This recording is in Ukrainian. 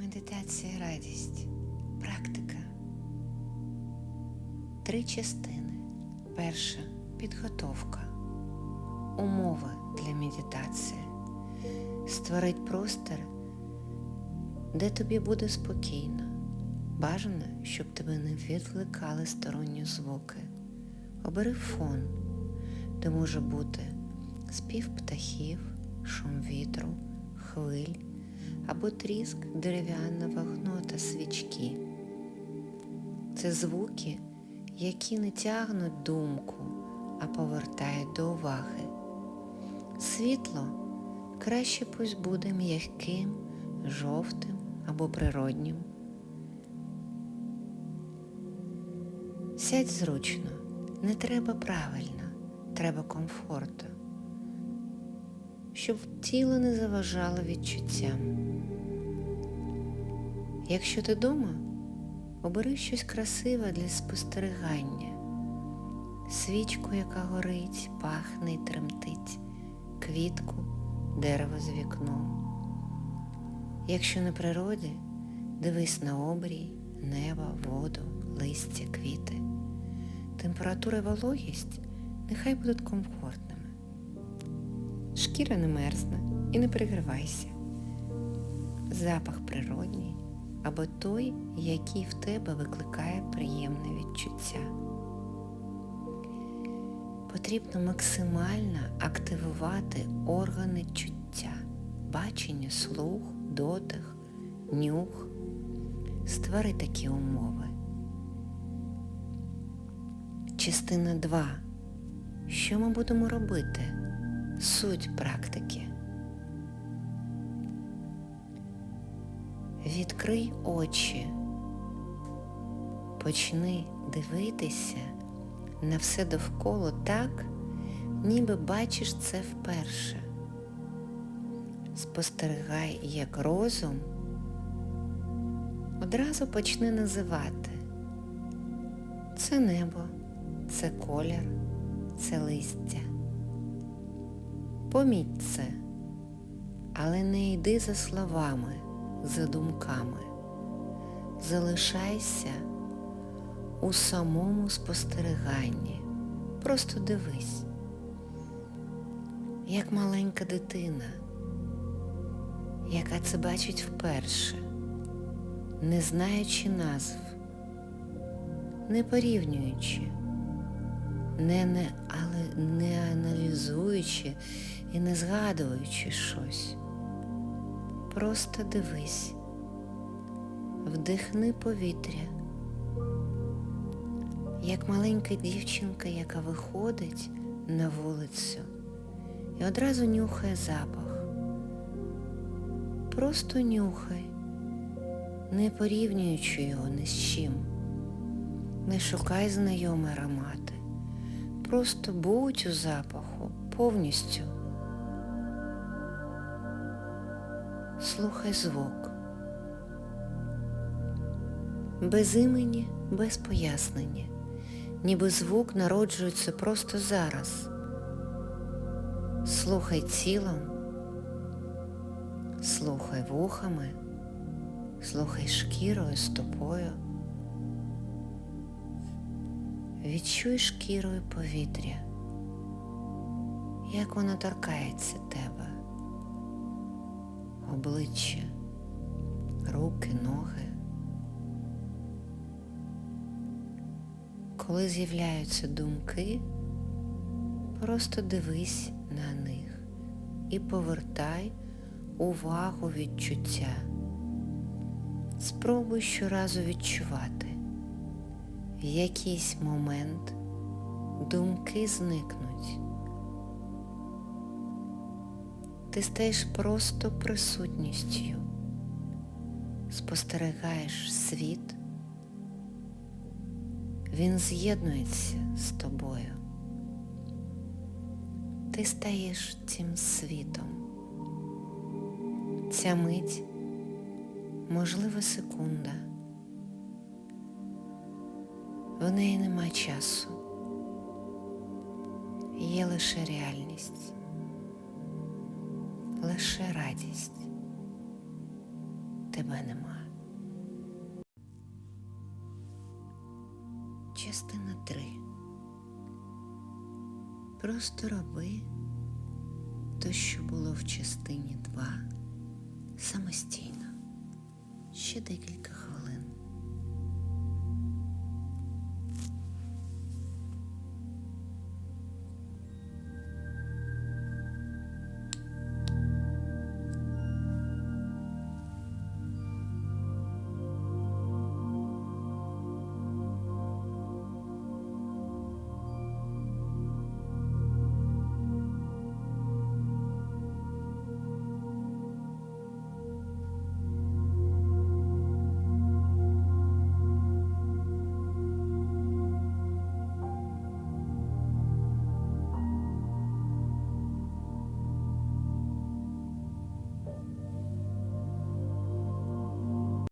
Медитація радість. Практика. Три частини. Перша підготовка. Умови для медитації. Створить простір, де тобі буде спокійно. Бажано, щоб тебе не відвлекали сторонні звуки. Обери фон, де може бути спів птахів, шум вітру, хвиль або тріск дерев'яного гнота свічки. Це звуки, які не тягнуть думку, а повертають до уваги. Світло краще пусть буде м'яким, жовтим або природнім. Сядь зручно, не треба правильно, треба комфорту, щоб тіло не заважало відчуттям. Якщо ти вдома, обери щось красиве для спостерігання, свічку, яка горить, пахне і тремтить, квітку, дерево за вікном. Якщо на природі, дивись на обрій, небо, воду, листя, квіти. Температура і вологість нехай будуть комфортними. Шкіра не мерзне і не пригрівайся. Запах природній або той, який в тебе викликає приємне відчуття. Потрібно максимально активувати органи чуття, бачення, слух, дотих, нюх. Створи такі умови. Частина 2. Що ми будемо робити? Суть практики. Відкрий очі. Почни дивитися на все довкола так, ніби бачиш це вперше. Спостерігай, як розум одразу почне називати. Це небо, це колір, це листя. Поміть це, але не йди за словами, за думками. Залишайся у самому спостеріганні. Просто дивись, як маленька дитина, яка це бачить вперше, не знаючи назв, не порівнюючи, не, не, але не аналізуючи і не згадуючи щось. Просто дивись, вдихни повітря, як маленька дівчинка, яка виходить на вулицю і одразу нюхає запах. Просто нюхай, не порівнюючи його ні з чим. Не шукай знайомі аромати. Просто будь у запаху повністю. Слухай звук. Без імені, без пояснення. Ніби звук народжується просто зараз. Слухай тілом, слухай вухами, слухай шкірою, стопою. Відчуй шкірою повітря, як воно торкається тебе, обличчя, руки, ноги. Коли з'являються думки, просто дивись на них і повертай увагу відчуття. Спробуй щоразу відчувати. В якийсь момент думки зникнуть. Ти стаєш просто присутністю, спостерігаєш світ, він з'єднується з тобою. Ти стаєш цим світом. Ця мить, можливо, секунда. В неї нема часу. Є лише реальність. Лише радість. Тебе нема. Частина 3. Просто роби то, що було в частині 2 самостійно. Ще декілька хвилин.